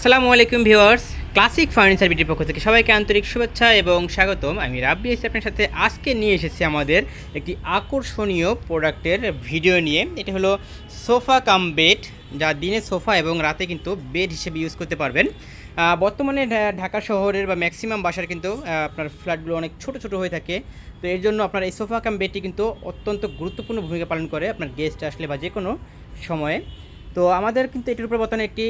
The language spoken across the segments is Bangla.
আসসালামু আলাইকুম ভিউয়ার্স, ক্লাসিক ফার্নিচার বিটির পক্ষ থেকে সবাইকে আন্তরিক শুভেচ্ছা এবং স্বাগতম। আমি রাব্বি এসে আপনার সাথে আজকে নিয়ে এসেছি আমাদের একটি আকর্ষণীয় প্রোডাক্টের ভিডিও নিয়ে। এটা হলো সোফা কাম বেড, যা দিনে সোফা এবং রাতে কিন্তু বেড হিসেবে ইউজ করতে পারবেন। বর্তমানে ঢাকা শহরের বা ম্যাক্সিমাম বাসার কিন্তু আপনার ফ্ল্যাটগুলো অনেক ছোট ছোট হয়ে থাকে। তো এর জন্য আপনার এই সোফা কাম বেডটি কিন্তু অত্যন্ত গুরুত্বপূর্ণ ভূমিকা পালন করে আপনার গেস্ট আসলে বা যে কোনো সময়ে। তো আমাদের কিন্তু এটির উপরে বর্তমানে একটি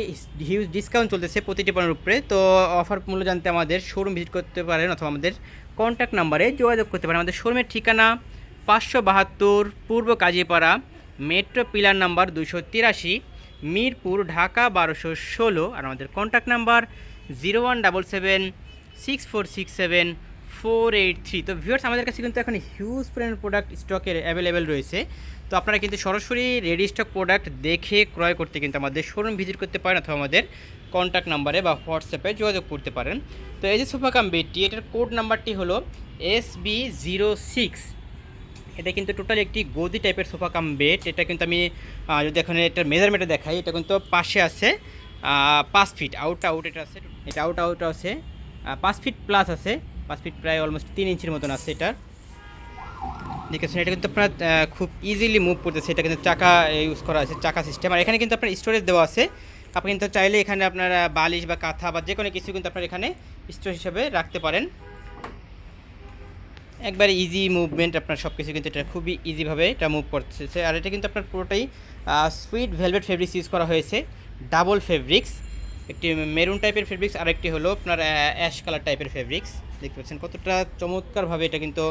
হিউজ ডিসকাউন্ট চলতেছে প্রতিটি পণ্যের উপরে। তো অফার মূল্য জানতে আমাদের শোরুম ভিজিট করতে পারেন অথবা আমাদের কন্ট্যাক্ট নাম্বারে যোগাযোগ করতে পারেন। আমাদের শোরুমের ঠিকানা পাঁচশো বাহাত্তর, পূর্ব কাজীপাড়া মেট্রো পিলার নাম্বার দুশো তিরাশি, মিরপুর, ঢাকা বারোশো ষোলো। আর আমাদের contact number zero one double seven six four six seven four eight three. তো ভিউয়ার্স আমাদের কাছে কিন্তু এখন হিউজ পরিমাণ প্রোডাক্ট স্টকের অ্যাভেলেবেল রয়েছে। তো আপনারা কিন্তু সরাসরি রেডি স্টক প্রোডাক্ট দেখে ক্রয় করতে কিন্তু আমাদের শোরুম ভিজিট করতে পারেন অথবা আমাদের কন্ট্যাক্ট নাম্বারে বা হোয়াটসঅ্যাপে যোগাযোগ করতে পারেন। তো এই যে সোফা কাম বেডটি, এটার কোড নাম্বারটি হলো এস বি জিরো সিক্স এটা কিন্তু টোটাল একটি গদি টাইপের সোফা কাম বেড এটা কিন্তু আমি যদি এখন এটার মেজারমেন্টে দেখাই, এটা কিন্তু পাশে আছে পাঁচ ফিট আউট আউট এটা আছে, এটা আউট আউট আছে পাঁচ ফিট প্লাস আছে। পাঁচ ফিট প্রায় অলমোস্ট তিন ইঞ্চির মতন আছে এটার। দেখেছেন, এটা কিন্তু আপনার খুব ইজিলি মুভ করতেছে। এটা কিন্তু চাকা ইউজ করা আছে, চাকা সিস্টেম আর এখানে কিন্তু আপনার স্টোরেজ দেওয়া আছে। আপনি কিন্তু চাইলে এখানে আপনার বালিশ বা কাঁথা বা যে কোনো কিছু কিন্তু আপনার এখানে স্টোর হিসাবে রাখতে পারেন। একবারে ইজি মুভমেন্ট আপনার সব কিছু কিন্তু এটা খুবই ইজিভাবে এটা মুভ করতেছে। আর এটা কিন্তু আপনার পুরোটাই সুইট ভেলভেট ফেব্রিক্স ইউজ করা হয়েছে। ডাবল ফেব্রিক্স একটি মেরুন টাইপের ফেব্রিক্স আর একটি হলো আপনার অ্যাশ কালার টাইপের ফেব্রিক্স দেখতে পাচ্ছেন। কতটা চমৎকারভাবে এটা কিন্তু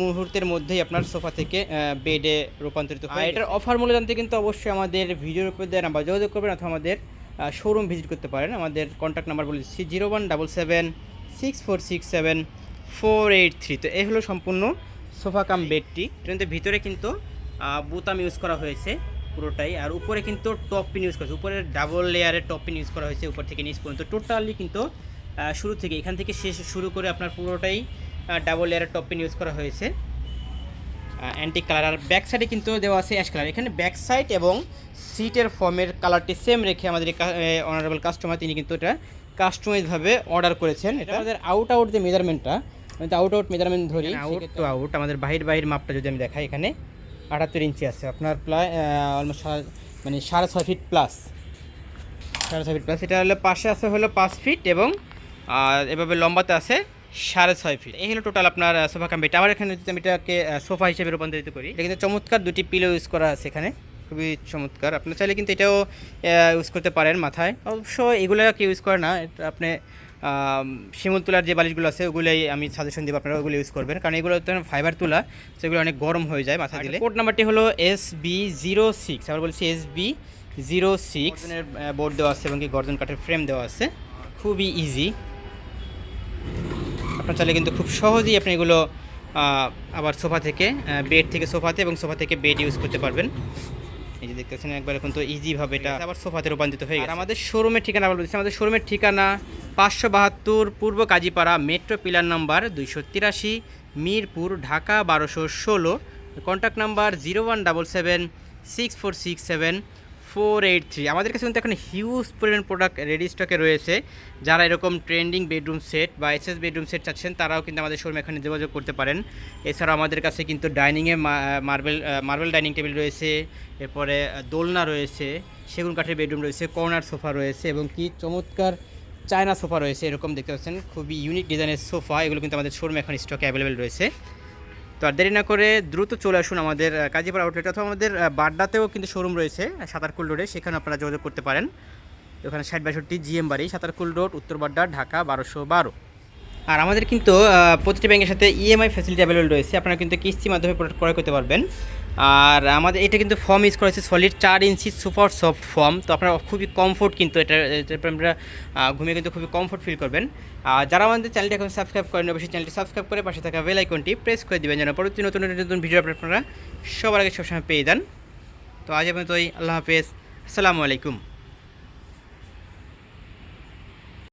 মুহূর্তের মধ্যেই আপনার সোফা থেকে বেডে রূপান্তরিত হয় এটার অফার মূল্য জানতে কিন্তু অবশ্যই আমাদের ভিডিওর উপর দেওয়া নাম্বার যোগাযোগ করবেন অথবা আমাদের শোরুম ভিজিট করতে পারেন। আমাদের কন্ট্যাক্ট নাম্বার বলেছি zero one double seven six four six seven four eight three তো এই হলো সম্পূর্ণ সোফা কাম বেডটি। কিন্তু ভিতরে কিন্তু বোতাম ইউজ করা হয়েছে পুরোটাই। আর উপরে কিন্তু টপ পিন ইউজ করা হয়েছে। উপরে ডাবল লেয়ারের টপ পিন ইউজ করা হয়েছে উপর থেকে নিচ পর্যন্ত। টোটালি কিন্তু শুরু থেকে এখান থেকে শেষ শুরু করে আপনার পুরোটাই ডাবল লেয়ারের টপ পিন ইউজ করা হয়েছে। অ্যান্টি কালার আর ব্যাক সাইডে কিন্তু দেওয়া আছে অ্যাশ কালার এখানে ব্যাক সাইড এবং সিটের ফর্মের কালারটি সেম রেখে আমাদের অনারেবল কাস্টমার তিনি কিন্তু এটা কাস্টমাইজভাবে অর্ডার করেছেন। এটা আমাদের আউট আউট যে মেজারমেন্টটা আমি তো আউট আউট মেজারমেন্ট ধরি আউট টু আউট আমাদের বাহির বাহির মাপটা যদি আমি দেখাই এখানে আটাত্তর ইঞ্চি আছে। আপনার প্রায় অলমোস্ট মানে সাড়ে ছয় ফিট প্লাস সাড়ে ছয় ফিট প্লাস এটা হলো পাশে আছে হলো পাঁচ ফিট এবং আহ, এভাবে লম্বাতে আছে সাড়ে ছয় ফিট এই হলো টোটাল আপনার সোফা কাম বেড আবার এখানে যদি আমি এটাকে সোফা হিসেবে রূপান্তরিত করি এটা কিন্তু চমৎকার দুটি পিলো ইউজ করা আছে এখানে। খুবই চমৎকার। আপনার চাইলে কিন্তু এটাও ইউজ করতে পারেন মাথায়। অবশ্য এগুলো কেউ ইউজ করে না এটা আপনি শিমুল তুলার যে বালিশগুলো আছে ওগুলোই আমি সাজেশন দিব আপনারা ওগুলো ইউজ করবেন। কারণ এগুলো তো ফাইবার তোলা সেগুলো অনেক গরম হয়ে যায় মাথা দিলে। কোড নাম্বারটি হলো এস বি জিরো সিক্স আবার বলছি S B zero six board দেওয়া আছে এবং কি গর্জন কাঠের ফ্রেম দেওয়া আছে। খুবই ইজি আপনার চাইলে কিন্তু খুব সহজেই আপনি এগুলো আবার সোফা থেকে বেড থেকে সোফাতে এবং সোফা থেকে বেড ইউজ করতে পারবেন। এই যে দেখতেছেন একবার এখন তো ইজিভাবে এটা আবার সোফাতে রূপান্তরিত হয়ে গেছে। আমাদের শোরুমের ঠিকানা আবার আমাদের শোরুমের ঠিকানা পাঁচশো বাহাত্তর পূর্ব কাজীপাড়া মেট্রো পিলার নাম্বার দুইশো তিরাশি, মিরপুর, ঢাকা বারোশো ষোলো। Contact number zero one double seven six four six seven four eight three. আমাদের কাছে কিন্তু এখন হিউজ পরিমাণ প্রোডাক্ট রেডি স্টকে রয়েছে। যারা এরকম ট্রেন্ডিং বেডরুম সেট বা এসএস বেডরুম সেট চাচ্ছেন, তারাও কিন্তু আমাদের শোরুমে এখানে যোগাযোগ করতে পারেন। এছাড়াও আমাদের কাছে কিন্তু ডাইনিংয়ে মার্বেল মার্বেল ডাইনিং টেবিল রয়েছে, এরপরে দোলনা রয়েছে, সেগুন কাঠের বেডরুম রয়েছে কর্নার সোফা রয়েছে, এবং কি চমৎকার চায়না সোফা রয়েছে, এরকম দেখতে পাচ্ছেন। খুবই ইউনিক ডিজাইনের সোফা এগুলো কিন্তু আমাদের শোরুমে এখন স্টকে অ্যাভেলেবেল রয়েছে। তো আর দেরি না করে দ্রুত চলে আসুন আমাদের কাজীপুর আউটলেট অথবা আমাদের বাড্ডাতেও কিন্তু শোরুম রয়েছে, সাঁতারকুল রোডে সেখানে আপনারা যোগাযোগ করতে পারেন। ওখানে ষাট বাষট্টি জিএম বাড়ি, সাঁতারকুল রোড উত্তর বাড্ডা, ঢাকা বারোশো বারো। আর আমাদের কিন্তু প্রতিটি ব্যাংকের সাথে ইএমআই ফ্যাসিলিটি অ্যাভেলেবল রয়েছে। আপনারা কিন্তু কিস্তির মাধ্যমে প্রোডাক্ট ক্রয় করতে পারবেন। আর আমাদের এটা কিন্তু ফর্ম ইউজ করা হয়েছে সলিড চার ইঞ্চি সুপার সফট ফর্ম তো আপনারা খুবই কমফোর্ট কিন্তু এটা আপনারা ঘুমিয়ে কিন্তু খুবই কমফোর্ট ফিল করবেন। আর যারা আমাদের চ্যানেলটি এখন সাবস্ক্রাইব করেন অবশ্যই চ্যানেলটি সাবস্ক্রাইব করে পাশে থাকা বেল আইকনটি প্রেস করে দেবেন যেন পরবর্তী নতুন নতুন ভিডিও আপনারা সবার আগে সবসময় পেয়ে যান। তো আজ পর্যন্তই, আল্লাহ হাফেজ। আসসালামু আলাইকুম।